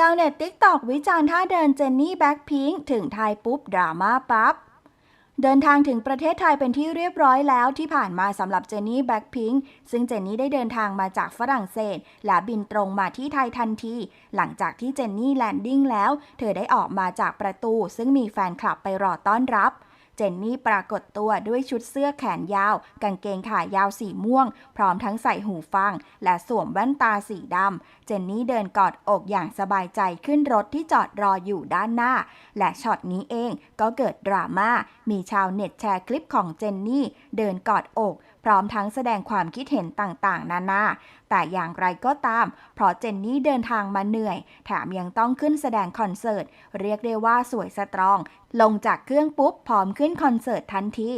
ชาวเน็ตติ๊กตอกวิจารณ์ท่าเดินเจนนี่แบ็คพิงถึงไทยปุ๊บ ดราม่าปั๊บ เดินทางถึงประเทศไทยเป็นที่เรียบร้อยแล้วที่ผ่านมาสำหรับเจนนี่แบ็คพิงซึ่งเจนนี่ได้เดินทางมาจากฝรั่งเศส และบินตรงมาที่ไทยทันที หลังจากที่เจนนี่แลนดิ้งแล้ว เธอได้ออกมาจากประตู ซึ่งมีแฟนคลับไปรอต้อนรับ เจนนี่ปรากฏตัวด้วยชุดเสื้อแขนยาว กางเกงขายาวสีม่วง พร้อมทั้งใส่หูฟัง และสวมแว่นตาสีดำ เจนนี่เดินกอดอกอย่างสบายใจขึ้นรถที่จอดรออยู่ด้านหน้า และช็อตนี้เองก็เกิดดราม่า มีชาวเน็ตแชร์คลิปของเจนนี่ เดินกอดอก พร้อมทั้งแสดงความคิดเห็นต่างๆ นานา แต่อย่างไรก็ตาม เพราะเจนนี่เดินทางมาเหนื่อย แถมยังต้องขึ้นแสดงคอนเสิร์ต เรียกได้ว่าสวยสตรอง ลงจากเครื่องปุ๊บพร้อมขึ้นคอนเสิร์ตทันที